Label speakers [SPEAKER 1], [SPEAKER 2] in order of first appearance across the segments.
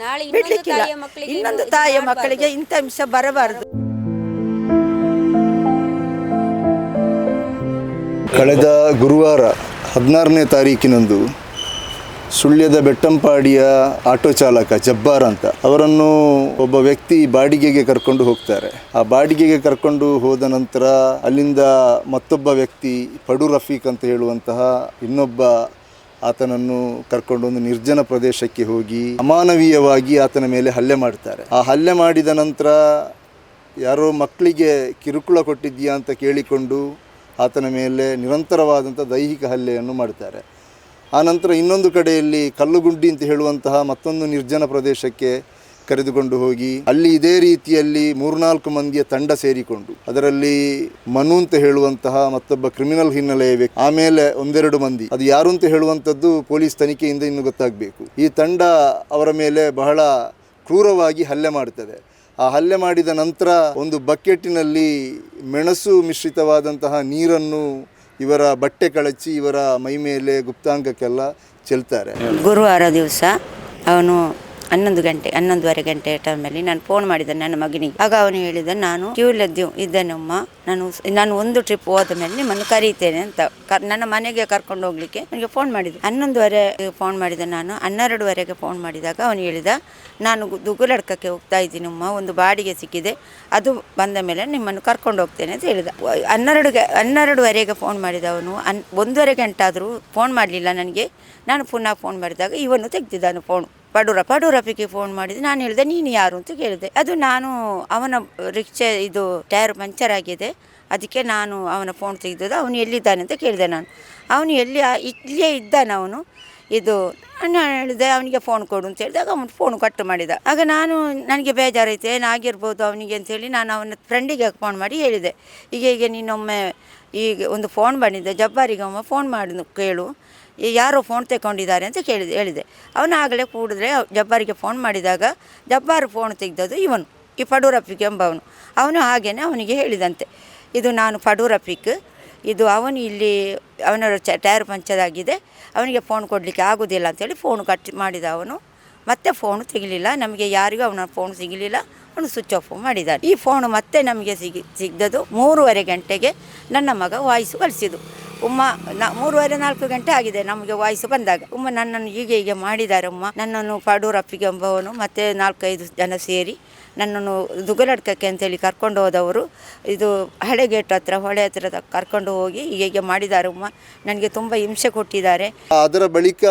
[SPEAKER 1] ನಾಳೆ ಇನ್ನೊಂದು
[SPEAKER 2] ಬಿಡ್ಲಿಕ್ಕಿಲ್ಲ.
[SPEAKER 1] ತಾಯಿಯ ಮಕ್ಕಳಿಗೆ
[SPEAKER 2] ಇನ್ನೊಂದು ತಾಯಿಯ ಮಕ್ಕಳಿಗೆ ಇಂಥ ಅಂಶ ಬರಬಾರದು.
[SPEAKER 3] ಕಳೆದ ಗುರುವಾರ ಹದಿನಾರನೇ ತಾರೀಕಿನಂದು ಸುಳ್ಯದ ಬೆಟ್ಟಂಪಾಡಿಯ ಆಟೋ ಚಾಲಕ ಜಬ್ಬಾರ್ ಅಂತ ಅವರನ್ನು ಒಬ್ಬ ವ್ಯಕ್ತಿ ಬಾಡಿಗೆಗೆ ಕರ್ಕೊಂಡು ಹೋಗ್ತಾರೆ. ಆ ಬಾಡಿಗೆಗೆ ಕರ್ಕೊಂಡು ಹೋದ ನಂತರ ಅಲ್ಲಿಂದ ಮತ್ತೊಬ್ಬ ವ್ಯಕ್ತಿ ಪಡು ರಫೀಕ್ ಅಂತ ಹೇಳುವಂತಹ ಇನ್ನೊಬ್ಬ ಆತನನ್ನು ಕರ್ಕೊಂಡು ಒಂದು ನಿರ್ಜನ ಪ್ರದೇಶಕ್ಕೆ ಹೋಗಿ ಅಮಾನವೀಯವಾಗಿ ಆತನ ಮೇಲೆ ಹಲ್ಲೆ ಮಾಡ್ತಾರೆ. ಆ ಹಲ್ಲೆ ಮಾಡಿದ ನಂತರ ಯಾರೋ ಮಕ್ಕಳಿಗೆ ಕಿರುಕುಳ ಕೊಟ್ಟಿದ್ದೀಯಾ ಅಂತ ಕೇಳಿಕೊಂಡು ಆತನ ಮೇಲೆ ನಿರಂತರವಾದಂಥ ದೈಹಿಕ ಹಲ್ಲೆಯನ್ನು ಮಾಡ್ತಾರೆ. ಆನಂತರ ಇನ್ನೊಂದು ಕಡೆಯಲ್ಲಿ ಕಲ್ಲುಗುಂಡಿ ಅಂತ ಹೇಳುವಂತಹ ಮತ್ತೊಂದು ನಿರ್ಜನ ಪ್ರದೇಶಕ್ಕೆ ಕರೆದುಕೊಂಡು ಹೋಗಿ ಅಲ್ಲಿ ಇದೇ ರೀತಿಯಲ್ಲಿ ಮೂರ್ನಾಲ್ಕು ಮಂದಿಯ ತಂಡ ಸೇರಿಕೊಂಡು, ಅದರಲ್ಲಿ ಮನು ಅಂತ ಹೇಳುವಂತಹ ಮತ್ತೊಬ್ಬ ಕ್ರಿಮಿನಲ್ ಹಿನ್ನೆಲೆಯ ವ್ಯಕ್ತಿ, ಆಮೇಲೆ ಒಂದೆರಡು ಮಂದಿ. ಅದು ಯಾರು ಅಂತ ಹೇಳುವಂಥದ್ದು ಪೊಲೀಸ್ ತನಿಖೆಯಿಂದ ಇನ್ನು ಗೊತ್ತಾಗಬೇಕು. ಈ ತಂಡ ಅವರ ಮೇಲೆ ಬಹಳ ಕ್ರೂರವಾಗಿ ಹಲ್ಲೆ ಮಾಡ್ತದೆ. ಆ ಹಲ್ಲೆ ಮಾಡಿದ ನಂತರ ಒಂದು ಬಕೆಟ್ಟಿನಲ್ಲಿ ಮೆಣಸು ಮಿಶ್ರಿತವಾದಂತಹ ನೀರನ್ನು ಇವರ ಬಟ್ಟೆ ಕಳಚಿ ಇವರ ಮೈ ಮೇಲೆ ಗುಪ್ತಾಂಗಕ್ಕೆಲ್ಲ ಚೆಲ್ತಾರೆ.
[SPEAKER 4] ಗುರುವಾರ ದಿವಸ ಅವನು ಹನ್ನೊಂದು ಗಂಟೆ, ಹನ್ನೊಂದುವರೆ ಗಂಟೆ ಟೈಮಲ್ಲಿ ನಾನು ಫೋನ್ ಮಾಡಿದೆ ನನ್ನ ಮಗನಿಗೆ. ಆಗ ಅವನು ಹೇಳಿದ, ನಾನು ಕ್ಯೂಲದ್ದು ಇದ್ದೇನಮ್ಮ. ನಾನು ನಾನು ಒಂದು ಟ್ರಿಪ್ ಹೋದ ಮೇಲೆ ನಿಮ್ಮನ್ನು ಕರೀತೇನೆ ಅಂತ ನನ್ನ ಮನೆಗೆ ಕರ್ಕೊಂಡು ಹೋಗ್ಲಿಕ್ಕೆ ನನಗೆ ಫೋನ್ ಮಾಡಿದೆ ಹನ್ನೊಂದುವರೆ ಫೋನ್ ಮಾಡಿದೆ ನಾನು, ಹನ್ನೆರಡುವರೆಗೆ ಫೋನ್ ಮಾಡಿದಾಗ ಅವನು ಹೇಳಿದ, ನಾನು ದುಗುಲಡ್ಕಕ್ಕೆ ಹೋಗ್ತಾ ಇದ್ದೀನಮ್ಮ, ಒಂದು ಬಾಡಿಗೆ ಸಿಕ್ಕಿದೆ. ಅದು ಬಂದ ಮೇಲೆ ನಿಮ್ಮನ್ನು ಕರ್ಕೊಂಡು ಹೋಗ್ತೇನೆ ಅಂತ ಹೇಳಿದ. ಹನ್ನೆರಡುಗೆ, ಹನ್ನೆರಡುವರೆಗೆ ಫೋನ್ ಮಾಡಿದ ಅವನು ಅನ್ ಒಂದೂವರೆ ಗಂಟೆ ಆದರೂ ಫೋನ್ ಮಾಡಲಿಲ್ಲ ನನಗೆ. ನಾನು ಪುನಃ ಫೋನ್ ಮಾಡಿದಾಗ ಇವನು ತೆಗ್ದಿದ್ದಾನು ಫೋನು ಪಡೂರ ಪಡೂರಪ್ಪಿಗೆ ಫೋನ್ ಮಾಡಿದೆ. ನಾನು ಹೇಳಿದೆ, ನೀನು ಯಾರು ಅಂತ ಕೇಳಿದೆ. ಅದು ನಾನು ಅವನ ರಿಕ್ಷೆ ಇದು ಟೈರ್ ಪಂಚರ್ ಆಗಿದೆ ಅದಕ್ಕೆ ನಾನು ಅವನ ಫೋನ್ ತೆಗೆದದ್ದು. ಅವನು ಎಲ್ಲಿದ್ದಾನೆ ಅಂತ ಕೇಳಿದೆ ನಾನು. ಅವನು ಎಲ್ಲಿ ಇಲ್ಲಿಯೇ ಇಲ್ಲೇ ಇದ್ದಾನೆ ಅವನು. ಇದು, ನಾನು ಹೇಳಿದೆ, ಅವನಿಗೆ ಫೋನ್ ಕೊಡು ಅಂತ ಹೇಳಿದಾಗ ಅವನು ಫೋನ್ ಕಟ್ ಮಾಡಿದ. ಆಗ ನಾನು, ನನಗೆ ಬೇಜಾರೈತೆ ಏನಾಗಿರ್ಬೋದು ಅವನಿಗೆ ಅಂತೇಳಿ ನಾನು ಅವನ ಫ್ರೆಂಡಿಗೆ ಫೋನ್ ಮಾಡಿ ಹೇಳಿದೆ. ಈಗ ಈಗ ನೀನೊಮ್ಮೆ ಈಗ ಒಂದು ಫೋನ್ ಬಂದಿದ್ದೆ ಜಬ್ಬಾರಿಗೆ ಒಮ್ಮೆ ಫೋನ್ ಮಾಡು, ಕೇಳು. ಯಾರೋ ಫೋನ್ ತೆಕೊಂಡಿದ್ದಾರೆ ಅಂತ ಕೇಳಿದೆ ಹೇಳಿದೆ. ಅವನು ಆಗಲೇ ಕೂಡಿದ್ರೆ ಜಬ್ಬಾರಿಗೆ ಫೋನ್ ಮಾಡಿದಾಗ ಜಬ್ಬಾರು ಫೋನ್ ತೆಗೆದದು ಇವನು, ಈ ಪಡೂರಫಿಕ್ ಎಂಬವನು. ಅವನು ಹಾಗೇನೆ ಅವನಿಗೆ ಹೇಳಿದಂತೆ, ಇದು ನಾನು ಪಡೂರಪ್ಪಿಕ್ ಇದು ಅವನು ಇಲ್ಲಿ ಅವನ ಚ ಟೈರ್ ಪಂಚರ್ ಆಗಿದೆ, ಅವನಿಗೆ ಫೋನ್ ಕೊಡಲಿಕ್ಕೆ ಆಗೋದಿಲ್ಲ ಅಂತೇಳಿ ಫೋನ್ ಕಟ್ ಮಾಡಿದ ಅವನು. ಮತ್ತೆ ಫೋನು ತೆಗಲಿಲ್ಲ, ನಮಗೆ ಯಾರಿಗೂ ಅವನ ಫೋನ್ ಸಿಗಲಿಲ್ಲ, ಅವನು ಸ್ವಿಚ್ ಆಫ್ ಮಾಡಿದ್ದಾನೆ ಈ ಫೋನು ಮತ್ತೆ ನಮಗೆ ಸಿಗಿ ಸಿಗ್ದದು ಮೂರುವರೆ ಗಂಟೆಗೆ ನನ್ನ ಮಗ ವಾಯ್ಸು ಕಳಿಸಿದ್ದು. ಉಮ್ಮ, ನಾ ಮೂರುವರೆ ನಾಲ್ಕು ಗಂಟೆ ಆಗಿದೆ ನಮಗೆ ವಾಯ್ಸು ಬಂದಾಗ. ಉಮ್ಮ ನನ್ನನ್ನು ಹೀಗೆ ಹೀಗೆ ಮಾಡಿದ್ದಾರೆ ಉಮ್ಮ. ನನ್ನನ್ನು ಪಾಡೂರಪ್ಪಿಗೆ ಎಂಬವನು, ಮತ್ತೆ ನಾಲ್ಕೈದು ಜನ ಸೇರಿ ನನ್ನನ್ನು ದುಗಲಡ್ಕಕ್ಕೆ ಅಂತೇಳಿ ಕರ್ಕೊಂಡು ಹೋದವರು. ಇದು ಹಳೆ ಗೇಟ್ ಹತ್ರ, ಹೊಳೆ ಹತ್ರ ಕರ್ಕೊಂಡು ಹೋಗಿ ಹೀಗೆ ಹೀಗೆ ಮಾಡಿದ್ದಾರೆ ಉಮ್ಮ. ನನಗೆ ತುಂಬ ಹಿಂಸೆ ಕೊಟ್ಟಿದ್ದಾರೆ.
[SPEAKER 3] ಅದರ ಬಳಿಕ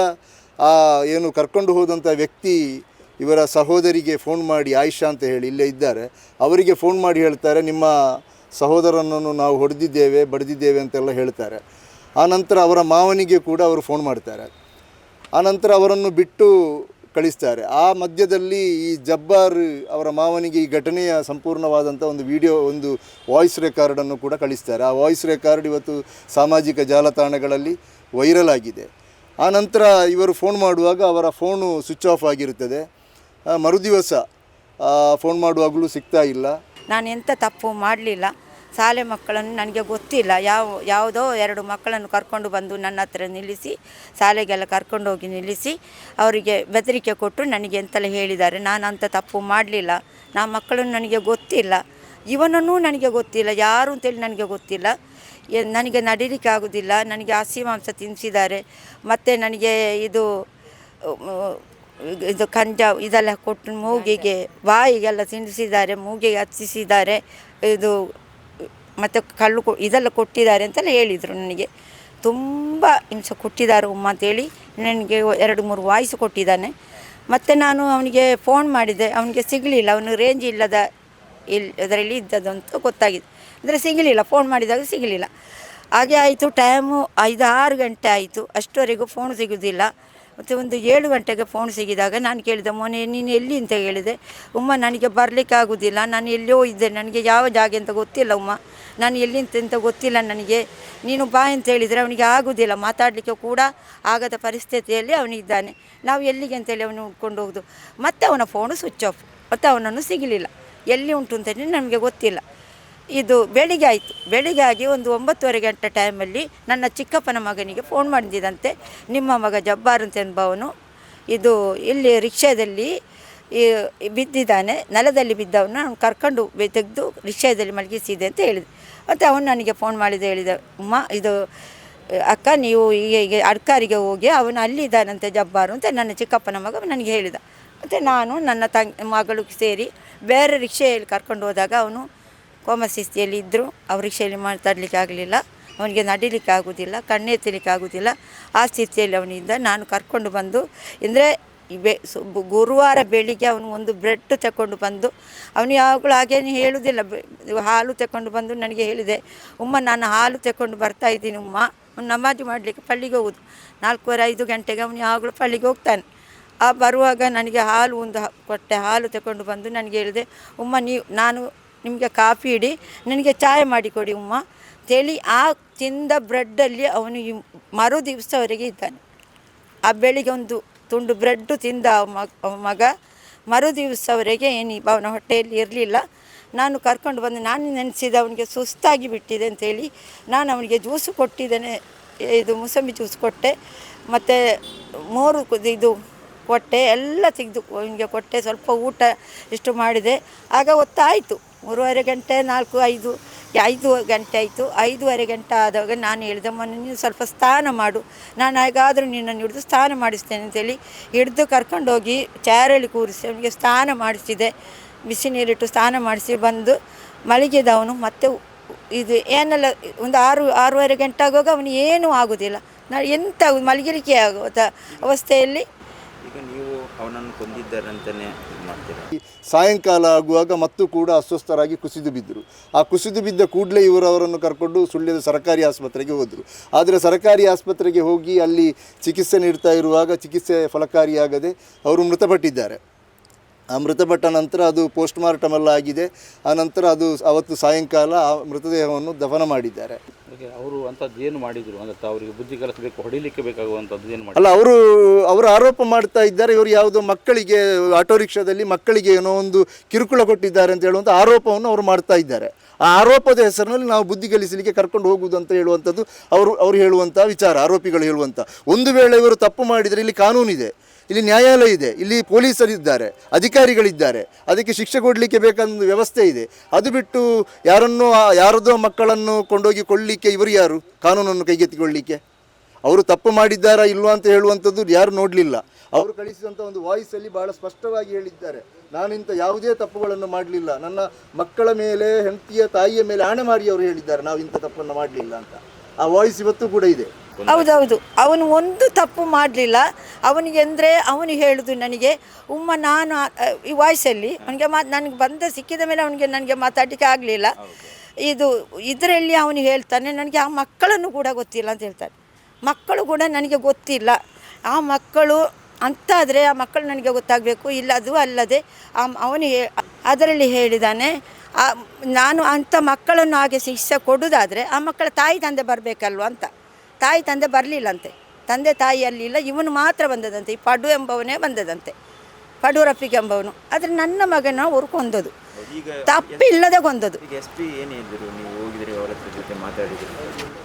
[SPEAKER 3] ಆ ಏನು ಕರ್ಕೊಂಡು ಹೋದಂಥ ವ್ಯಕ್ತಿ ಇವರ ಸಹೋದರಿಗೆ ಫೋನ್ ಮಾಡಿ, ಆಯಿಷಾ ಅಂತ ಹೇಳಿ ಇಲ್ಲೇ ಇದ್ದಾರೆ. ಅವರಿಗೆ ಫೋನ್ ಮಾಡಿ ಹೇಳ್ತಾರೆ, ನಿಮ್ಮ ಸಹೋದರನನ್ನು ನಾವು ಹೊಡೆದಿದ್ದೇವೆ ಬಡಿದಿದ್ದೇವೆ ಅಂತೆಲ್ಲ ಹೇಳ್ತಾರೆ. ಆನಂತರ ಅವರ ಮಾವನಿಗೆ ಕೂಡ ಅವರು ಫೋನ್ ಮಾಡ್ತಾರೆ. ಆನಂತರ ಅವರನ್ನು ಬಿಟ್ಟು ಕಳಿಸ್ತಾರೆ. ಆ ಮಧ್ಯದಲ್ಲಿ ಈ ಜಬ್ಬಾರ್ ಅವರ ಮಾವನಿಗೆ ಈ ಘಟನೆಯ ಸಂಪೂರ್ಣವಾದಂಥ ಒಂದು ವಿಡಿಯೋ ಒಂದು ವಾಯ್ಸ್ ರೆಕಾರ್ಡನ್ನು ಕೂಡ ಕಳಿಸ್ತಾರೆ. ಆ ವಾಯ್ಸ್ ರೆಕಾರ್ಡ್ ಇವತ್ತು ಸಾಮಾಜಿಕ ಜಾಲತಾಣಗಳಲ್ಲಿ ವೈರಲ್ ಆಗಿದೆ. ಆ ನಂತರ ಇವರು ಫೋನ್ ಮಾಡುವಾಗ ಅವರ ಫೋನು ಸ್ವಿಚ್ ಆಫ್ ಆಗಿರುತ್ತದೆ. ಆ, ಮರುದಿವಸ ಫೋನ್ ಮಾಡುವಾಗಲೂ ಸಿಗ್ತಾ ಇಲ್ಲ.
[SPEAKER 4] ನಾನು ಎಂಥ ತಪ್ಪು ಮಾಡಲಿಲ್ಲ. ಶಾಲೆ ಮಕ್ಕಳನ್ನು ನನಗೆ ಗೊತ್ತಿಲ್ಲ. ಯಾವ, ಯಾವುದೋ ಎರಡು ಮಕ್ಕಳನ್ನು ಕರ್ಕೊಂಡು ಬಂದು ನನ್ನ ಹತ್ರ ನಿಲ್ಲಿಸಿ, ಶಾಲೆಗೆಲ್ಲ ಕರ್ಕೊಂಡು ಹೋಗಿ ನಿಲ್ಲಿಸಿ ಅವರಿಗೆ ಬೆದರಿಕೆ ಕೊಟ್ಟು ನನಗೆ ಎಂತೆಲ್ಲ ಹೇಳಿದ್ದಾರೆ. ನಾನು ಅಂಥ ತಪ್ಪು ಮಾಡಲಿಲ್ಲ. ನಾ ಮಕ್ಕಳನ್ನು ನನಗೆ ಗೊತ್ತಿಲ್ಲ. ಇವನನ್ನೂ ನನಗೆ ಗೊತ್ತಿಲ್ಲ. ಯಾರು ಅಂತೇಳಿ ನನಗೆ ಗೊತ್ತಿಲ್ಲ. ನನಗೆ ನಡಿಲಿಕ್ಕೆ ಆಗೋದಿಲ್ಲ. ನನಗೆ ಹಸಿ ಮಾಂಸ ತಿನ್ನಿಸಿದ್ದಾರೆ ಮತ್ತು ನನಗೆ ಇದು ಇದು ಕಂಜ ಇದೆಲ್ಲ ಕೊಟ್ಟು ಮೂಗಿಗೆ, ಬಾಯಿಗೆಲ್ಲ ತಿನ್ನಿಸಿದ್ದಾರೆ, ಮೂಗಿಗೆ ಹಚ್ಚಿಸಿದ್ದಾರೆ. ಇದು ಮತ್ತು ಕಲ್ಲು ಕೊ, ಇದೆಲ್ಲ ಕೊಟ್ಟಿದ್ದಾರೆ ಅಂತೆಲ್ಲ ಹೇಳಿದರು ನನಗೆ. ತುಂಬ ಹಿಂಸೆ ಕೊಟ್ಟಿದ್ದಾರೆ ಉಮ್ಮ ಅಂತೇಳಿ ನನಗೆ ಎರಡು ಮೂರು ವಾಯ್ಸ್ ಕೊಟ್ಟಿದ್ದಾನೆ. ಮತ್ತು ನಾನು ಅವನಿಗೆ ಫೋನ್ ಮಾಡಿದೆ. ಅವನಿಗೆ ಸಿಗಲಿಲ್ಲ. ಅವನು ರೇಂಜ್ ಇಲ್ಲದ ಇಲ್ಲಿ ಅದರಲ್ಲಿ ಇದ್ದದ್ದು ಅಂತ ಗೊತ್ತಾಗಿದೆ. ಅಂದರೆ ಸಿಗಲಿಲ್ಲ. ಫೋನ್ ಮಾಡಿದಾಗ ಸಿಗಲಿಲ್ಲ. ಹಾಗೆ ಆಯಿತು. ಟೈಮು ಐದು ಆರು ಗಂಟೆ ಆಯಿತು. ಅಷ್ಟುವರೆಗೂ ಫೋನ್ ಸಿಗೋದಿಲ್ಲ. ಮತ್ತು ಒಂದು ಏಳು ಗಂಟೆಗೆ ಫೋನ್ ಸಿಗಿದಾಗ ನಾನು ಕೇಳಿದೆ ಮೊನ್ನೆ ನೀನು ಎಲ್ಲಿ ಅಂತ ಹೇಳಿದೆ. ಉಮ್ಮ, ನನಗೆ ಬರಲಿಕ್ಕೆ ಆಗೋದಿಲ್ಲ. ನಾನು ಎಲ್ಲಿಯೋ ಇದ್ದೆ ನನಗೆ ಯಾವ ಜಾಗ ಅಂತ ಗೊತ್ತಿಲ್ಲ ಉಮ್ಮ. ನಾನು ಎಲ್ಲಿಂತ ಅಂತ ಗೊತ್ತಿಲ್ಲ ನನಗೆ. ನೀನು ಬಾ ಅಂತ ಹೇಳಿದರೆ ಅವನಿಗೆ ಆಗೋದಿಲ್ಲ. ಮಾತಾಡಲಿಕ್ಕೆ ಕೂಡ ಆಗದ ಪರಿಸ್ಥಿತಿಯಲ್ಲಿ ಅವನಿದ್ದಾನೆ. ನಾವು ಎಲ್ಲಿಗೆ ಅಂತೇಳಿ ಅವನು ಹುಡ್ಕೊಂಡು ಹೋಗೋದು ಮತ್ತೆ ಅವನ ಫೋನು ಸ್ವಿಚ್ ಆಫ್ ಮತ್ತು ಅವನನ್ನು ಸಿಗಲಿಲ್ಲ. ಎಲ್ಲಿ ಉಂಟು ಅಂತೇಳಿ ನಮಗೆ ಗೊತ್ತಿಲ್ಲ. ಇದು ಬೆಳಿಗ್ಗೆ ಆಯಿತು. ಬೆಳಿಗ್ಗೆ ಆಗಿ ಒಂದು ಒಂಬತ್ತುವರೆ ಗಂಟೆ ಟೈಮಲ್ಲಿ ನನ್ನ ಚಿಕ್ಕಪ್ಪನ ಮಗನಿಗೆ ಫೋನ್ ಮಾಡಿದಂತೆ ನಿಮ್ಮ ಮಗ ಜಬ್ಬಾರ್ ಅಂತ ಎಂಬವನು ಇದು ಇಲ್ಲಿ ರಿಕ್ಷಾದಲ್ಲಿ ಬಿದ್ದಿದ್ದಾನೆ. ನೆಲದಲ್ಲಿ ಬಿದ್ದವನ್ನ ನಾನು ಕರ್ಕೊಂಡು ತೆಗೆದು ರಿಕ್ಷಾದಲ್ಲಿ ಮಲಗಿಸಿದೆ ಅಂತ ಹೇಳಿದೆ. ಮತ್ತು ಅವನು ನನಗೆ ಫೋನ್ ಮಾಡಿದ ಹೇಳಿದ ಉಮ್ಮ ಇದು ಅಕ್ಕ, ನೀವು ಈಗ ಈಗ ಅಡ್ಕಾರಿಗೆ ಹೋಗಿ ಅವನು ಅಲ್ಲಿದ್ದಾನಂತೆ ಜಬ್ಬಾರು ಅಂತ ನನ್ನ ಚಿಕ್ಕಪ್ಪನ ಮಗ ನನಗೆ ಹೇಳಿದ. ಮತ್ತು ನಾನು ನನ್ನ ತಂಗಿ, ಮಗಳು ಸೇರಿ ಬೇರೆ ರಿಕ್ಷೆಯಲ್ಲಿ ಕರ್ಕೊಂಡು ಹೋದಾಗ ಅವನು ಕೋಮ ಸ್ಥಿತಿಯಲ್ಲಿ ಇದ್ದರು ಅವ್ರ ರಿಕ್ಷೆಯಲ್ಲಿ ಮಾತಾಡಲಿಕ್ಕೆ ಆಗಲಿಲ್ಲ. ಅವನಿಗೆ ನಡಿಲಿಕ್ಕೆ ಆಗೋದಿಲ್ಲ ಕಣ್ಣೆತ್ತಲಿಕ್ಕೆ ಆಗೋದಿಲ್ಲ. ಆ ಸ್ಥಿತಿಯಲ್ಲಿ ಅವನಿಂದ ನಾನು ಕರ್ಕೊಂಡು ಬಂದು, ಅಂದರೆ ಬೆ ಗುರುವಾರ ಬೆಳಿಗ್ಗೆ ಅವನು ಒಂದು ಬ್ರೆಡ್ ತಗೊಂಡು ಬಂದು, ಅವನು ಯಾವಾಗಲೂ ಹಾಗೇನು ಹೇಳುವುದಿಲ್ಲ ಹಾಲು ತಗೊಂಡು ಬಂದು ನನಗೆ ಹೇಳಿದೆ, ಉಮ್ಮ, ನಾನು ಹಾಲು ತಗೊಂಡು ಬರ್ತಾ ಇದ್ದೀನಿ ಉಮ್ಮ. ಅವ್ನು ನಮಾಜು ಮಾಡಲಿಕ್ಕೆ ಪಳ್ಳಿಗೆ ಹೋಗುದು. ನಾಲ್ಕೂವರೆ ಐದು ಗಂಟೆಗೆ ಅವನು ಯಾವಾಗಲೂ ಪಳ್ಳಿಗೆ ಹೋಗ್ತಾನೆ. ಆ ಬರುವಾಗ ನನಗೆ ಹಾಲು ಒಂದು ಕೊಟ್ಟೆ, ಹಾಲು ತಗೊಂಡು ಬಂದು ನನಗೆ ಹೇಳಿದೆ, ಉಮ್ಮ, ನೀವು, ನಾನು ನಿಮಗೆ ಕಾಫಿ ಇಡಿ, ನನಗೆ ಚಾಯ್ ಮಾಡಿಕೊಡಿ ಉಮ್ಮ. ಅಂತೇಳಿ ಆ ತಿಂದ ಬ್ರೆಡ್ಡಲ್ಲಿ ಅವನು ಈ ಮರು ದಿವಸವರೆಗೆ ಇದ್ದಾನೆ. ಆ ಬೆಳಿಗ್ಗೆ ಒಂದು ತುಂಡು ಬ್ರೆಡ್ಡು ತಿಂದ ಮಗ. ಮರು ದಿವಸವರೆಗೆ ಏನು ಅವನ ಹೊಟ್ಟೆಯಲ್ಲಿ ಇರಲಿಲ್ಲ. ನಾನು ಕರ್ಕೊಂಡು ಬಂದು. ನಾನು ನೆನೆಸಿದ ಅವನಿಗೆ ಸುಸ್ತಾಗಿ ಬಿಟ್ಟಿದೆ ಅಂತೇಳಿ ನಾನು ಅವನಿಗೆ ಜ್ಯೂಸು ಕೊಟ್ಟಿದ್ದೇನೆ. ಇದು ಮೂಸಂಬಿ ಜ್ಯೂಸ್ ಕೊಟ್ಟೆ. ಮತ್ತು ಮೋರು ಇದು ಕೊಟ್ಟೆ. ಎಲ್ಲ ತೆಗೆದು ಅವನಿಗೆ ಕೊಟ್ಟೆ. ಸ್ವಲ್ಪ ಊಟ ಇಷ್ಟು ಮಾಡಿದೆ. ಆಗ ಹೊತ್ತಾಯಿತು. ಮೂರುವರೆ ಗಂಟೆ, ನಾಲ್ಕು, ಐದು ಐದು ಗಂಟೆ ಆಯಿತು. ಐದೂವರೆ ಗಂಟೆ ಆದಾಗ ನಾನು ಹೇಳಿದಮ್ಮ ನೀನು ಸ್ವಲ್ಪ ಸ್ನಾನ ಮಾಡು. ನಾನು ಹೇಗಾದರೂ ನಿನ್ನನ್ನು ಹಿಡಿದು ಸ್ನಾನ ಮಾಡಿಸ್ತೇನೆ ಅಂತೇಳಿ ಹಿಡಿದು ಕರ್ಕೊಂಡೋಗಿ ಚಾರಲ್ಲಿ ಕೂರಿಸಿ ಅವನಿಗೆ ಸ್ನಾನ ಮಾಡಿಸಿದೆ. ಬಿಸಿ ನೀರಿಟ್ಟು ಸ್ನಾನ ಮಾಡಿಸಿ ಬಂದು ಮಲಗಿದವನು. ಮತ್ತೆ ಇದು ಏನೆಲ್ಲ, ಒಂದು ಆರು, ಆರೂವರೆ ಗಂಟೆ ಆಗುವಾಗ ಅವನು ಏನೂ ಆಗೋದಿಲ್ಲ. ನಾನು ಎಂತ ಮಲಗಿರಿಕೆ ಆಗೋ ಅವಸ್ಥೆಯಲ್ಲಿ
[SPEAKER 1] ಈಗ ನೀವು ಅವನನ್ನು ಕೊಂದಿದ್ದಾರಂತಲೇ ಇದು
[SPEAKER 3] ಸಾಯಂಕಾಲ ಆಗುವಾಗ ಮತ್ತು ಕೂಡ ಅಸ್ವಸ್ಥರಾಗಿ ಕುಸಿದು ಬಿದ್ದರು. ಆ ಕುಸಿದು ಬಿದ್ದ ಕೂಡಲೇ ಇವರು ಅವರನ್ನು ಕರ್ಕೊಂಡು ಸುಳ್ಯದ ಸರ್ಕಾರಿ ಆಸ್ಪತ್ರೆಗೆ ಹೋದರು. ಆದರೆ ಸರ್ಕಾರಿ ಆಸ್ಪತ್ರೆಗೆ ಹೋಗಿ ಅಲ್ಲಿ ಚಿಕಿತ್ಸೆ ನೀಡ್ತಾ ಇರುವಾಗ ಚಿಕಿತ್ಸೆ ಫಲಕಾರಿಯಾಗದೆ ಅವರು ಮೃತಪಟ್ಟಿದ್ದಾರೆ. ಆ ಮೃತಪಟ್ಟ ನಂತರ ಅದು ಪೋಸ್ಟ್ ಮಾರ್ಟಮ್ ಎಲ್ಲ ಆಗಿದೆ ಆ ನಂತರ ಅದು ಅವತ್ತು ಸಾಯಂಕಾಲ ಆ ಮೃತದೇಹವನ್ನು ದಫನ ಮಾಡಿದ್ದಾರೆ.
[SPEAKER 2] ಅವರು ಅಂಥದ್ದು ಏನು ಮಾಡಿದರು? ಅಂತ ಅವರಿಗೆ ಬುದ್ಧಿ ಕಲಿಸಬೇಕು, ಹೊಡಿಲಿಕ್ಕೆ ಬೇಕಾಗುವಂಥದ್ದು ಏನು ಮಾಡಿ
[SPEAKER 3] ಅಲ್ಲ, ಅವರು ಅವರು ಆರೋಪ ಮಾಡ್ತಾ ಇದ್ದಾರೆ, ಇವರು ಯಾವುದೋ ಮಕ್ಕಳಿಗೆ, ಆಟೋ ರಿಕ್ಷಾದಲ್ಲಿ ಮಕ್ಕಳಿಗೆ ಏನೋ ಒಂದು ಕಿರುಕುಳ ಕೊಟ್ಟಿದ್ದಾರೆ ಅಂತ ಹೇಳುವಂಥ ಆರೋಪವನ್ನು ಅವರು ಮಾಡ್ತಾ ಇದ್ದಾರೆ. ಆ ಆರೋಪದ ಹೆಸರಿನಲ್ಲಿ ನಾವು ಬುದ್ಧಿ ಕಲಿಸಲಿಕ್ಕೆ ಕರ್ಕೊಂಡು ಹೋಗುವುದು ಅಂತ ಹೇಳುವಂಥದ್ದು ಅವರು ಅವರು ಹೇಳುವಂಥ ವಿಚಾರ, ಆರೋಪಿಗಳು ಹೇಳುವಂಥ. ಒಂದು ವೇಳೆ ಇವರು ತಪ್ಪು ಮಾಡಿದರೆ ಇಲ್ಲಿ ಕಾನೂನಿದೆ. ಇಲ್ಲಿ ನ್ಯಾಯಾಲಯ ಇದೆ. ಇಲ್ಲಿ ಪೊಲೀಸರಿದ್ದಾರೆ ಅಧಿಕಾರಿಗಳಿದ್ದಾರೆ. ಅದಕ್ಕೆ ಶಿಕ್ಷೆ ಕೊಡಲಿಕ್ಕೆ ಬೇಕಾದ ವ್ಯವಸ್ಥೆ ಇದೆ. ಅದು ಬಿಟ್ಟು ಯಾರನ್ನೋ, ಯಾರದೋ ಮಕ್ಕಳನ್ನು ಕೊಂಡೋಗಿ ಕೊಳ್ಳಲಿಕ್ಕೆ ಇವರು ಯಾರು? ಕಾನೂನನ್ನು ಕೈಗೆತ್ತಿಕೊಳ್ಳಲಿಕ್ಕೆ ಅವರು ತಪ್ಪು ಮಾಡಿದ್ದಾರಾ ಇಲ್ವಾ ಅಂತ ಹೇಳುವಂಥದ್ದು ಯಾರು ನೋಡಲಿಲ್ಲ. ಅವರು ಕಳಿಸಿದಂಥ ಒಂದು ವಾಯ್ಸಲ್ಲಿ ಬಹಳ ಸ್ಪಷ್ಟವಾಗಿ ಹೇಳಿದ್ದಾರೆ. ನಾನಿಂತ ಯಾವುದೇ ತಪ್ಪುಗಳನ್ನು ಮಾಡಲಿಲ್ಲ. ನನ್ನ ಮಕ್ಕಳ ಮೇಲೆ, ಹೆಂಡತಿಯ ತಾಯಿಯ ಮೇಲೆ ಆಣೆ ಮಾಡಿ ಅವರು ಹೇಳಿದ್ದಾರೆ ನಾವು ಇಂಥ ತಪ್ಪನ್ನು ಮಾಡಲಿಲ್ಲ ಅಂತ. ಆ ವಾಯ್ಸ್ ಇವತ್ತು ಕೂಡ ಇದೆ.
[SPEAKER 4] ಹೌದೌದು. ಅವನು ಒಂದು ತಪ್ಪು ಮಾಡಲಿಲ್ಲ. ಅವನಿಗೆ ಅಂದರೆ ಅವನು ಹೇಳುದು ನನಗೆ ಉಮ್ಮ ನಾನು ಆ- ಈ ವಾಯ್ಸಲ್ಲಿ ಅವನಿಗೆ ಮಾ ನನಗೆ ಬಂದ ಸಿಕ್ಕಿದ ಮೇಲೆ ಅವನಿಗೆ ನನಗೆ ಮಾತಾಡಲಿಕ್ಕೆ ಆಗಲಿಲ್ಲ. ಇದು ಇದರಲ್ಲಿ ಅವನು ಹೇಳ್ತಾನೆ ನನಗೆ ಆ ಮಕ್ಕಳನ್ನು ಕೂಡ ಗೊತ್ತಿಲ್ಲ ಅಂತ ಹೇಳ್ತಾನೆ. ಮಕ್ಕಳು ಕೂಡ ನನಗೆ ಗೊತ್ತಿಲ್ಲ. ಆ ಮಕ್ಕಳು ಅಂತಾದರೆ ಆ ಮಕ್ಕಳು ನನಗೆ ಗೊತ್ತಾಗಬೇಕು. ಇಲ್ಲ ಅದು ಅಲ್ಲದೆ ಆ ಅವನು ಹೇ- ಅದರಲ್ಲಿ ಹೇಳಿದ್ದಾನೆ ಆ ನಾನು ಅಂಥ ಮಕ್ಕಳನ್ನು ಹಾಗೆ ಶಿಕ್ಷೆ ಕೊಡೋದಾದರೆ ಆ ಮಕ್ಕಳ ತಾಯಿ ತಂದೆ ಬರಬೇಕಲ್ವ ಅಂತ. ತಾಯಿ ತಂದೆ ಬರಲಿಲ್ಲಂತೆ. ತಂದೆ ತಾಯಿ ಅಲ್ಲಿಲ್ಲ ಇವನು ಮಾತ್ರ ಬಂದದಂತೆ. ಈ ಪಡು ಎಂಬವನೇ ಬಂದದಂತೆ. ಪಡು ರಫಿಕ್ ಎಂಬವನು. ಆದರೆ ನನ್ನ ಮಗನ ಅವರು ಕೊಂದದು.
[SPEAKER 1] ಈಗ
[SPEAKER 4] ತಪ್ಪಿಲ್ಲದೆ ಕೊಂದದು.
[SPEAKER 1] ಈಗ ಎಸ್ ಏನು ಹೇಳಿದ್ರು? ನೀವು ಹೋಗಿದ್ರಿ ಅವರ ಜೊತೆ ಮಾತಾಡಿದ್ರಿ?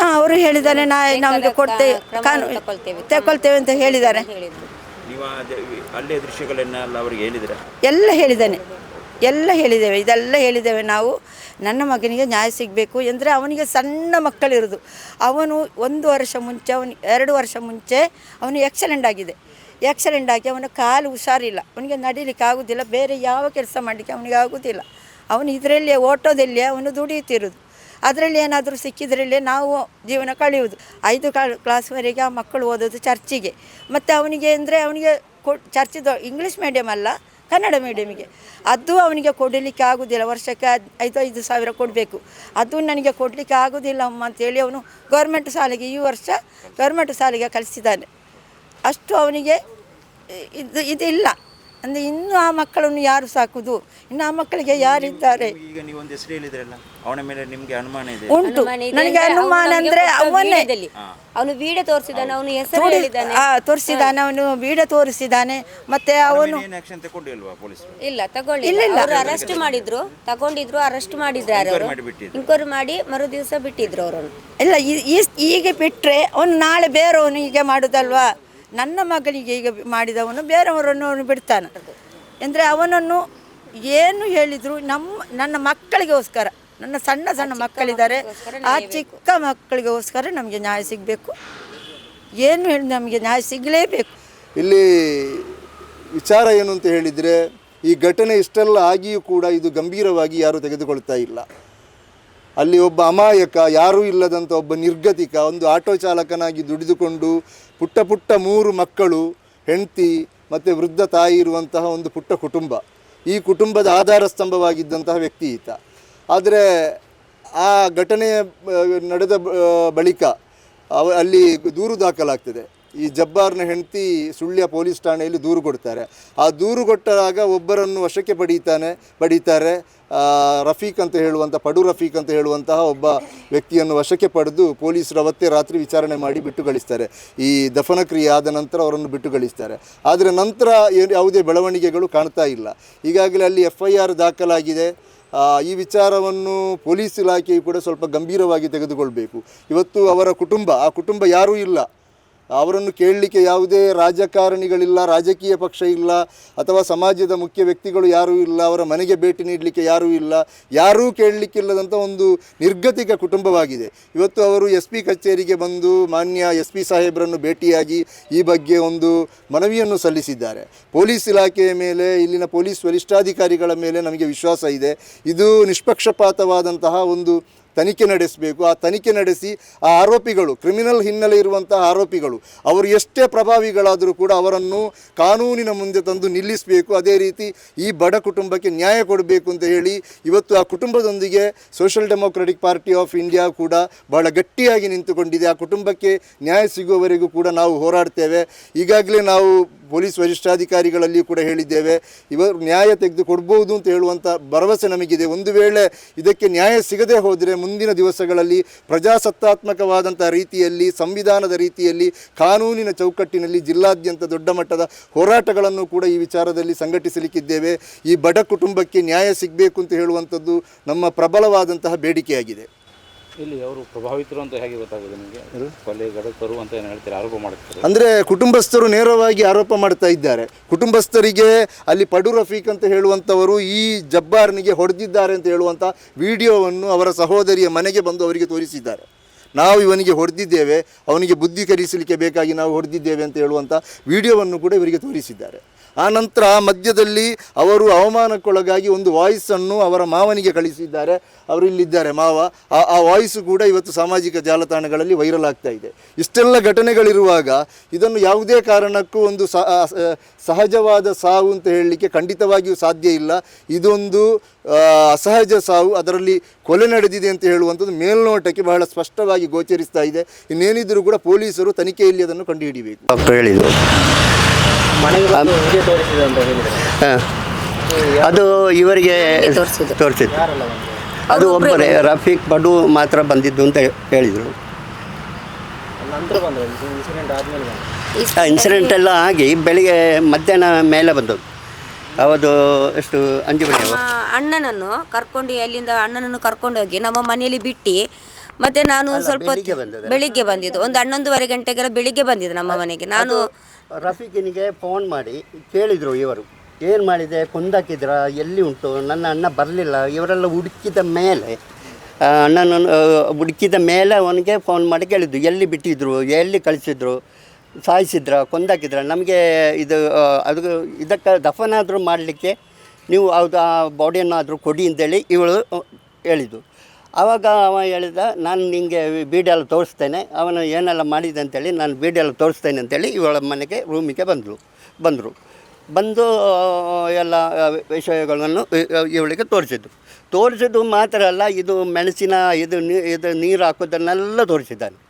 [SPEAKER 4] ಹಾಂ ಅವರು ಹೇಳಿದ್ದಾರೆ ನಾ ನಮಗೆ ಕೊಡ್ತೇವೆ. ಕಾನೂನು ತಗೊಳ್ತೇವೆ. ಅಂತ ಹೇಳಿದ್ದಾರೆ
[SPEAKER 1] ನೀವು ಅಲ್ಲೇ ದೃಶ್ಯಗಳನ್ನೆಲ್ಲ ಅವರಿಗೆ ಹೇಳಿದ್ರ?
[SPEAKER 4] ಎಲ್ಲ ಹೇಳಿದ್ದೇನೆ ಎಲ್ಲ ಹೇಳಿದ್ದೇವೆ, ಇದೆಲ್ಲ ಹೇಳಿದ್ದೇವೆ ನಾವು. ನನ್ನ ಮಗನಿಗೆ ನ್ಯಾಯ ಸಿಗಬೇಕು ಎಂದರೆ ಅವನಿಗೆ ಸಣ್ಣ ಮಕ್ಕಳಿರೋದು. ಅವನು ಒಂದು ವರ್ಷ ಮುಂಚೆ, ಅವನು ಎರಡು ವರ್ಷ ಮುಂಚೆ ಅವನು ಎಕ್ಸಲೆಂಟ್ ಆಗಿದೆ. ಎಕ್ಸಲೆಂಟ್ ಆಗಿ ಅವನ ಕಾಲು ಹುಷಾರಿಲ್ಲ. ಅವನಿಗೆ ನಡೀಲಿಕ್ಕೆ ಆಗೋದಿಲ್ಲ, ಬೇರೆ ಯಾವ ಕೆಲಸ ಮಾಡಲಿಕ್ಕೆ ಅವನಿಗೆ ಆಗೋದಿಲ್ಲ. ಅವನು ಇದರಲ್ಲೇ ಓಟೋದಲ್ಲಿ ಅವನು ದುಡಿಯುತ್ತಿರೋದು. ಅದರಲ್ಲಿ ಏನಾದರೂ ಸಿಕ್ಕಿದ್ರಲ್ಲೇ ನಾವು ಜೀವನ ಕಳೆಯುವುದು. ಐದು ಕ್ಲಾಸ್ವರೆಗೆ ಆ ಮಕ್ಕಳು ಓದೋದು ಚರ್ಚಿಗೆ. ಮತ್ತು ಅವನಿಗೆ ಅಂದರೆ ಅವನಿಗೆ ಕೊ ಚರ್ಚಿದ ಇಂಗ್ಲೀಷ್ ಮೀಡಿಯಮ್ ಅಲ್ಲ. ಕನ್ನಡ ಮೀಡಿಯಮಿಗೆ ಅದು ಅವನಿಗೆ ಕೊಡಲಿಕ್ಕೆ ಆಗೋದಿಲ್ಲ. ವರ್ಷಕ್ಕೆ ಐದು ಐದು ಸಾವಿರ ಕೊಡಬೇಕು. ಅದು ನನಗೆ ಕೊಡಲಿಕ್ಕೆ ಆಗೋದಿಲ್ಲ ಅಮ್ಮ ಅಂತೇಳಿ ಅವನು ಗೌರ್ಮೆಂಟ್ ಶಾಲೆಗೆ ಈ ವರ್ಷ ಗೌರ್ಮೆಂಟ್ ಶಾಲೆಗೆ ಕಲಿಸಿದ್ದಾನೆ ಅಷ್ಟು ಅವನಿಗೆ ಇದು, ಇದಿಲ್ಲ. ಅಂದರೆ ಇನ್ನೂ ಆ ಮಕ್ಕಳನ್ನು ಯಾರು ಸಾಕುದು? ಇನ್ನು ಆ ಮಕ್ಕಳಿಗೆ ಯಾರಿದ್ದಾರೆ?
[SPEAKER 1] ಈಗ ನೀವು ಒಂದು ಹೆಸರು ಹೇಳಿದ್ರಲ್ಲ ಅವನ ಮೇಲೆ ನಿಮ್ಗೆ ಅನುಮಾನ ಇದೆ.
[SPEAKER 4] ಉಂಟು. ನನಗೆ ಅನುಮಾನ ಅಂದ್ರೆ ಅವನ್ನೇ
[SPEAKER 5] ಅವನು ವಿಡಿಯೋ ತೋರಿಸಿದಾನೆ ಅವನು ಹೆಸರು
[SPEAKER 4] ನೋಡಿ
[SPEAKER 5] ಹೇಳಿದ್ದಾನೆ.
[SPEAKER 4] ಆ, ತೋರಿಸಿದ್ದಾನೆ ಅವನು ವಿಡಿಯೋ ತೋರಿಸಿದಾನೆ ಮತ್ತೆ ಅವನು
[SPEAKER 1] ಏನು ಆಕ್ಷನ್ ತಗೊಂಡಿಲ್ವಾ ಪೊಲೀಸರು
[SPEAKER 5] ಇಲ್ಲ ಅವರು ಅರೆಸ್ಟ್ ಮಾಡಿದ್ರು ತಗೊಂಡಿದ್ರು ಅರೆಸ್ಟ್ ಮಾಡಿದ್ದಾರೆ ಅವರು.
[SPEAKER 1] ಮಾಡಿಬಿಟ್ಟಿದ್ರು.
[SPEAKER 5] ಇನ್ಕ್ವೈರಿ ಮಾಡಿ ಮರು ದಿವಸ ಬಿಟ್ಟಿದ್ರು ಅವರನ್ನು.
[SPEAKER 4] ಇಲ್ಲ ಈ- ಈ ಈಗ ಬಿಟ್ಟರೆ ಅವನು ನಾಳೆ ಬೇರೆಯವನು ಹೀಗೆ ಮಾಡೋದಲ್ವಾ? ನನ್ನ ಮಗನಿಗೆ ಈಗ ಮಾಡಿದವನು ಬೇರೆಯವರನ್ನು ಅವನು ಬಿಡ್ತಾನೆ. ಅಂದರೆ ಅವನನ್ನು ಏನು ಹೇಳಿದರು ನಮ್ಮ ನನ್ನ ಮಕ್ಕಳಿಗೋಸ್ಕರ ನನ್ನ ಸಣ್ಣ ಸಣ್ಣ ಮಕ್ಕಳಿದ್ದಾರೆ ಆ ಚಿಕ್ಕ ಮಕ್ಕಳಿಗೋಸ್ಕರ ನಮಗೆ ನ್ಯಾಯ ಸಿಗಬೇಕು. ಏನು ಹೇಳಿ ನಮಗೆ ನ್ಯಾಯ ಸಿಗಲೇಬೇಕು.
[SPEAKER 3] ಇಲ್ಲಿ ವಿಚಾರ ಏನು ಅಂತ ಹೇಳಿದರೆ ಈ ಘಟನೆ ಇಷ್ಟೆಲ್ಲ ಆಗಿಯೂ ಕೂಡ ಇದು ಗಂಭೀರವಾಗಿ ಯಾರೂ ತೆಗೆದುಕೊಳ್ತಾ ಇಲ್ಲ. ಅಲ್ಲಿ ಒಬ್ಬ ಅಮಾಯಕ, ಯಾರೂ ಇಲ್ಲದಂಥ ಒಬ್ಬ ನಿರ್ಗತಿಕ, ಒಂದು ಆಟೋ ಚಾಲಕನಾಗಿ ದುಡಿದುಕೊಂಡು ಪುಟ್ಟ ಪುಟ್ಟ ಮೂರು ಮಕ್ಕಳು, ಹೆಂಡತಿ ಮತ್ತು ವೃದ್ಧ ತಾಯಿ ಇರುವಂತಹ ಒಂದು ಪುಟ್ಟ ಕುಟುಂಬ. ಈ ಕುಟುಂಬದ ಆಧಾರ ಸ್ತಂಭವಾಗಿದ್ದಂತಹ ವ್ಯಕ್ತಿ ಈತ. ಆದರೆ ಆ ಘಟನೆ ನಡೆದ ಬಳಿಕ ಅಲ್ಲಿ ದೂರು ದಾಖಲಾಗ್ತದೆ. ಈ ಜಬ್ಬಾರ್ನ ಹೆಂಡತಿ ಸುಳ್ಯ ಪೊಲೀಸ್ ಠಾಣೆಯಲ್ಲಿ ದೂರು ಕೊಡ್ತಾರೆ. ಆ ದೂರು ಕೊಟ್ಟಾಗ ಒಬ್ಬರನ್ನು ವಶಕ್ಕೆ ಪಡೀತಾನೆ, ಪಡೀತಾರೆ. ರಫೀಕ್ ಅಂತ ಹೇಳುವಂಥ ಪಡು ರಫೀಕ್ ಅಂತ ಹೇಳುವಂತಹ ಒಬ್ಬ ವ್ಯಕ್ತಿಯನ್ನು ವಶಕ್ಕೆ ಪಡೆದು ಪೊಲೀಸರು ಅವತ್ತೇ ರಾತ್ರಿ ವಿಚಾರಣೆ ಮಾಡಿ ಬಿಟ್ಟು ಕಳಿಸ್ತಾರೆ ಈ ದಫನ ಕ್ರಿಯೆ ಆದ ನಂತರ ಅವರನ್ನು ಬಿಟ್ಟು ಕಳಿಸ್ತಾರೆ ಆದರೆ ನಂತರ ಯಾವುದೇ ಬೆಳವಣಿಗೆಗಳು ಕಾಣ್ತಾ ಇಲ್ಲ. ಈಗಾಗಲೇ ಅಲ್ಲಿ ಎಫ್ ಐ ಆರ್ ದಾಖಲಾಗಿದೆ ಈ ವಿಚಾರವನ್ನು ಪೊಲೀಸ್ ಇಲಾಖೆಯು ಕೂಡ ಸ್ವಲ್ಪ ಗಂಭೀರವಾಗಿ ತೆಗೆದುಕೊಳ್ಬೇಕು. ಇವತ್ತು ಅವರ ಕುಟುಂಬ, ಆ ಕುಟುಂಬ ಯಾರೂ ಇಲ್ಲ. ಅವರನ್ನು ಕೇಳಲಿಕ್ಕೆ ಯಾವುದೇ ರಾಜಕಾರಣಿಗಳಿಲ್ಲ, ರಾಜಕೀಯ ಪಕ್ಷ ಇಲ್ಲ, ಅಥವಾ ಸಮಾಜದ ಮುಖ್ಯ ವ್ಯಕ್ತಿಗಳು ಯಾರೂ ಇಲ್ಲ, ಅವರ ಮನೆಗೆ ಭೇಟಿ ನೀಡಲಿಕ್ಕೆ ಯಾರೂ ಇಲ್ಲ, ಯಾರೂ ಕೇಳಲಿಕ್ಕಿಲ್ಲದಂಥ ಒಂದು ನಿರ್ಗತಿಕ ಕುಟುಂಬವಾಗಿದೆ. ಇವತ್ತು ಅವರು ಎಸ್ ಪಿ ಕಚೇರಿಗೆ ಬಂದು ಮಾನ್ಯ ಎಸ್ ಪಿ ಸಾಹೇಬರನ್ನು ಭೇಟಿಯಾಗಿ ಈ ಬಗ್ಗೆ ಒಂದು ಮನವಿಯನ್ನು ಸಲ್ಲಿಸಿದ್ದಾರೆ. ಪೊಲೀಸ್ ಇಲಾಖೆಯ ಮೇಲೆ, ಇಲ್ಲಿನ ಪೊಲೀಸ್ ವರಿಷ್ಠಾಧಿಕಾರಿಗಳ ಮೇಲೆ ನಮಗೆ ವಿಶ್ವಾಸ ಇದೆ. ಇದು ನಿಷ್ಪಕ್ಷಪಾತವಾದಂತಹ ಒಂದು ತನಿಖೆ ನಡೆಸಬೇಕು. ಆ ತನಿಖೆ ನಡೆಸಿ ಆ ಆರೋಪಿಗಳು, ಕ್ರಿಮಿನಲ್ ಹಿನ್ನೆಲೆ ಇರುವಂತಹ ಆರೋಪಿಗಳು, ಅವರು ಎಷ್ಟೇ ಪ್ರಭಾವಿಗಳಾದರೂ ಕೂಡ ಅವರನ್ನು ಕಾನೂನಿನ ಮುಂದೆ ತಂದು ನಿಲ್ಲಿಸಬೇಕು. ಅದೇ ರೀತಿ ಈ ಬಡ ಕುಟುಂಬಕ್ಕೆ ನ್ಯಾಯ ಕೊಡಬೇಕು ಅಂತ ಹೇಳಿ ಇವತ್ತು ಆ ಕುಟುಂಬದೊಂದಿಗೆ social democratic party of India ಕೂಡ ಬಹಳ ಗಟ್ಟಿಯಾಗಿ ನಿಂತುಕೊಂಡಿದೆ. ಆ ಕುಟುಂಬಕ್ಕೆ ನ್ಯಾಯ ಸಿಗುವವರೆಗೂ ಕೂಡ ನಾವು ಹೋರಾಡ್ತೇವೆ. ಈಗಾಗಲೇ ನಾವು ಪೊಲೀಸ್ ವರಿಷ್ಠಾಧಿಕಾರಿಗಳಲ್ಲಿ ಕೂಡ ಹೇಳಿದ್ದೇವೆ. ಇವರು ನ್ಯಾಯ ತೆಗೆದುಕೊಡ್ಬೋದು ಅಂತ ಹೇಳುವಂಥ ಭರವಸೆ ನಮಗಿದೆ. ಒಂದು ವೇಳೆ ಇದಕ್ಕೆ ನ್ಯಾಯ ಸಿಗದೆ ಹೋದರೆ ಮುಂದಿನ ದಿವಸಗಳಲ್ಲಿ ಪ್ರಜಾಸತ್ತಾತ್ಮಕವಾದಂಥ ರೀತಿಯಲ್ಲಿ, ಸಂವಿಧಾನದ ರೀತಿಯಲ್ಲಿ, ಕಾನೂನಿನ ಚೌಕಟ್ಟಿನಲ್ಲಿ ಜಿಲ್ಲಾದ್ಯಂತ ದೊಡ್ಡ ಮಟ್ಟದ ಹೋರಾಟಗಳನ್ನು ಕೂಡ ಈ ವಿಚಾರದಲ್ಲಿ ಸಂಘಟಿಸಲಿಕ್ಕಿದ್ದೇವೆ. ಈ ಬಡ ಕುಟುಂಬಕ್ಕೆ ನ್ಯಾಯ ಸಿಗಬೇಕು ಅಂತ ಹೇಳುವಂಥದ್ದು ನಮ್ಮ ಪ್ರಬಲವಾದಂತಹ ಬೇಡಿಕೆಯಾಗಿದೆ.
[SPEAKER 2] ಇಲ್ಲಿ ಅವರು ಪ್ರಭಾವಿತರು ಅಂತ ಹೇಗೆ ಗೊತ್ತಾಗೋದು ನಿಮಗೆ? ಕೊಲೆ ಗಡಕರು ಅಂತ ಏನು ಹೇಳ್ತಾರೆ? ಆರೋಪ ಮಾಡ್ತಾರೆ
[SPEAKER 3] ಅಂದರೆ ಕುಟುಂಬಸ್ಥರು ನೇರವಾಗಿ ಆರೋಪ ಮಾಡ್ತಾ ಇದ್ದಾರೆ. ಕುಟುಂಬಸ್ಥರಿಗೆ ಅಲ್ಲಿ ಪಡು ರಫೀಕ್ ಅಂತ ಹೇಳುವಂಥವರು ಈ ಜಬ್ಬಾರ್ನಿಗೆ ಹೊಡೆದಿದ್ದಾರೆ ಅಂತ ಹೇಳುವಂಥ ವಿಡಿಯೋವನ್ನು ಅವರ ಸಹೋದರಿಯ ಮನೆಗೆ ಬಂದು ಅವರಿಗೆ ತೋರಿಸಿದ್ದಾರೆ. ನಾವು ಇವನಿಗೆ ಹೊಡೆದಿದ್ದೇವೆ ಅವನಿಗೆ ಬುದ್ಧಿ ಕಲಿಸಲಿಕ್ಕೆ ಬೇಕಾಗಿ ನಾವು ಹೊಡೆದಿದ್ದೇವೆ ಅಂತ ಹೇಳುವಂಥ ವಿಡಿಯೋವನ್ನು ಕೂಡ ಇವರಿಗೆ ತೋರಿಸಿದ್ದಾರೆ. ಆ ನಂತರ ಮಧ್ಯದಲ್ಲಿ ಅವರು ಅವಮಾನಕ್ಕೊಳಗಾಗಿ ಒಂದು ವಾಯ್ಸನ್ನು ಅವರ ಮಾವನಿಗೆ ಕಳಿಸಿದ್ದಾರೆ. ಅವರು ಇಲ್ಲಿದ್ದಾರೆ ಮಾವ. ಆ ಆ ವಾಯ್ಸು ಕೂಡ ಇವತ್ತು ಸಾಮಾಜಿಕ ಜಾಲತಾಣಗಳಲ್ಲಿ ವೈರಲ್ ಆಗ್ತಾ ಇದೆ. ಇಷ್ಟೆಲ್ಲ ಘಟನೆಗಳಿರುವಾಗ ಇದನ್ನು ಯಾವುದೇ ಕಾರಣಕ್ಕೂ ಒಂದು ಸಹಜವಾದ ಸಾವು ಅಂತ ಹೇಳಲಿಕ್ಕೆ ಖಂಡಿತವಾಗಿಯೂ ಸಾಧ್ಯ ಇಲ್ಲ. ಇದೊಂದು ಅಸಹಜ ಸಾವು. ಅದರಲ್ಲಿ ಕೊಲೆ ನಡೆದಿದೆ ಅಂತ ಹೇಳುವಂಥದ್ದು ಮೇಲ್ನೋಟಕ್ಕೆ ಬಹಳ ಸ್ಪಷ್ಟವಾಗಿ ಗೋಚರಿಸ್ತಾ ಇದೆ. ಇನ್ನೇನಿದ್ರೂ ಕೂಡ ಪೊಲೀಸರು ತನಿಖೆಯಲ್ಲಿ ಅದನ್ನು ಕಂಡುಹಿಡಿಯಬೇಕು
[SPEAKER 6] ಹೇಳಿದರು. ಹಾ. ಅದು ಇವರಿಗೆ ತೋರಿಸಿದ್ದು. ಅದು ಒಬ್ಬರೇ ರಫೀಕ್ ಬಡು ಮಾತ್ರ ಬಂದಿದ್ದು ಅಂತ ಹೇಳಿದರು. ಇನ್ಸಿಡೆಂಟ್ ಎಲ್ಲ ಆಗಿ ಬೆಳಿಗ್ಗೆ ಮಧ್ಯಾಹ್ನ ಮೇಲೆ ಬಂದದ್ದು. ಅವತ್ತು ಎಷ್ಟು ಅಂಜು
[SPEAKER 5] ಅಣ್ಣನನ್ನು ಕರ್ಕೊಂಡು ಅಲ್ಲಿಂದ ಅಣ್ಣನನ್ನು ಕರ್ಕೊಂಡು ಹೋಗಿ ನಮ್ಮ ಮನೆಯಲ್ಲಿ ಬಿಟ್ಟು ಮತ್ತೆ ನಾನು ಸ್ವಲ್ಪ ಹೊತ್ತು-
[SPEAKER 6] ಬೆಳಿಗ್ಗೆ ಬಂದದ್ದು.
[SPEAKER 5] ಒಂದು ಹನ್ನೊಂದುವರೆ ಗಂಟೆಗೆಲ್ಲ ಬೆಳಿಗ್ಗೆ ಬಂದಿದ್ದು ನಮ್ಮ ಮನೆಗೆ. ನಾನು
[SPEAKER 6] ರಫೀಕಿನಿಗೆ ಫೋನ್ ಮಾಡಿ ಕೇಳಿದರು ಇವರು. ಏನು ಮಾಡಿದೆ? ಕೊಂದಾಕಿದ್ರ? ಎಲ್ಲಿ ಉಂಟು? ನನ್ನ ಅಣ್ಣ ಬರಲಿಲ್ಲ. ಇವರೆಲ್ಲ ಹುಡುಕಿದ ಮೇಲೆ ಆ, ಅಣ್ಣನನ್ನು ಆ, ಹುಡುಕಿದ ಮೇಲೆ ಅವನಿಗೆ ಫೋನ್ ಮಾಡಿ ಕೇಳಿದ್ದು. ಎಲ್ಲಿ ಬಿಟ್ಟಿದ್ರು? ಎಲ್ಲಿ ಕಳಿಸಿದ್ರು? ಸಾಯಿಸಿದ್ರ? ಕೊಂದಾಕಿದ್ರ? ನಮಗೆ ಇದು ಆ, ಅದು ಇದಕ್ಕೆ ದಫನಾದರೂ ಮಾಡಲಿಕ್ಕೆ ನೀವು ಅದು ಆ ಬಾಡಿಯನ್ನಾದರೂ ಕೊಡಿ ಅಂತೇಳಿ ಇವಳು ಹೇಳಿದ್ದು. ಆವಾಗ ಅವ ಹೇಳಿದ, ನಾನು ನಿಮಗೆ ವಿಡಿಯೋ ಎಲ್ಲ ತೋರಿಸ್ತೇನೆ. ಅವನು ಏನೆಲ್ಲ ಮಾಡಿದೆ ಅಂತೇಳಿ ನಾನು ವಿಡಿಯೋ ಎಲ್ಲ ತೋರಿಸ್ತೇನೆ ಅಂತೇಳಿ ಇವಳ ಮನೆಗೆ, ರೂಮಿಗೆ ಬಂದರು ಬಂದರು. ಬಂದು, ಎಲ್ಲ ವಿಷಯಗಳನ್ನು ಇವಳಿಗೆ ತೋರಿಸಿದ್ದು. ತೋರಿಸಿದ್ದು ಮಾತ್ರ ಅಲ್ಲ, ಇದು ಮೆಣಸಿನ, ಇದು ನೀ, ಇದು ನೀರು ಹಾಕೋದನ್ನೆಲ್ಲ ತೋರಿಸಿದ್ದಾನೆ.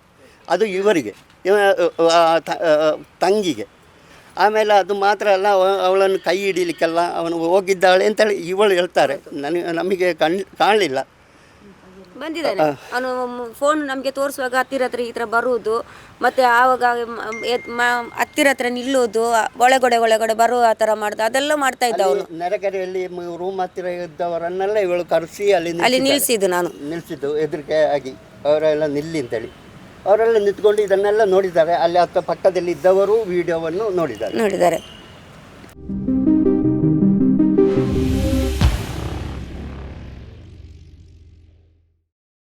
[SPEAKER 6] ಅದು ಇವರಿಗೆ, ಇವ ತಂಗಿಗೆ. ಆಮೇಲೆ ಅದು ಮಾತ್ರ ಅಲ್ಲ, ಅವ- ಅವಳನ್ನು ಕೈ ಹಿಡೀಲಿಕ್ಕೆಲ್ಲ, ಅವನು ಹೋಗಿದ್ದಾಳೆ ಅಂತೇಳಿ ಇವಳು ಹೇಳ್ತಾರೆ. ನನಗೆ, ನಮಗೆ ಕಣ್, ಕಾಣಲಿಲ್ಲ.
[SPEAKER 5] ಬಂದಿದ್ದಾನೆ. ಅವನು ಫೋನ್ ನಮಗೆ ತೋರಿಸುವಾಗ ಹತ್ತಿರ ಹತ್ರ ಈ ಥರ ಬರುವುದು ಮತ್ತೆ ಆವಾಗ ಹತ್ತಿರ ಹತ್ರ ನಿಲ್ಲುವುದು ಒಳಗಡೆ ಒಳಗಡೆ ಬರುವ ಆ ಥರ ಮಾಡೋದು ಅದೆಲ್ಲ ಮಾಡ್ತಾ ಇದ್ದ ಅವನು.
[SPEAKER 6] ನೆರೆಕೆರೆಯಲ್ಲಿ ರೂಮ್ ಹತ್ತಿರ ಇದ್ದವರನ್ನೆಲ್ಲ ಇವಳು ಕರೆಸಿ ಅಲ್ಲಿ
[SPEAKER 5] ಅಲ್ಲಿ ನಿಲ್ಲಿಸಿದ್ದು ನಾನು.
[SPEAKER 6] ನಿಲ್ಲಿಸಿದ್ದು ಹೆದರಿಕೆ ಆಗಿ. ಅವರೆಲ್ಲ ನಿಲ್ಲಿ ಅಂತೇಳಿ. ಅವರೆಲ್ಲ ನಿಂತ್ಕೊಂಡು ಇದನ್ನೆಲ್ಲ ನೋಡಿದ್ದಾರೆ. ಅಲ್ಲಿ ಹತ್ತ ಪಕ್ಕದಲ್ಲಿ ಇದ್ದವರು ವಿಡಿಯೋವನ್ನು ನೋಡಿದ್ದಾರೆ.
[SPEAKER 5] ನೋಡಿದ್ದಾರೆ.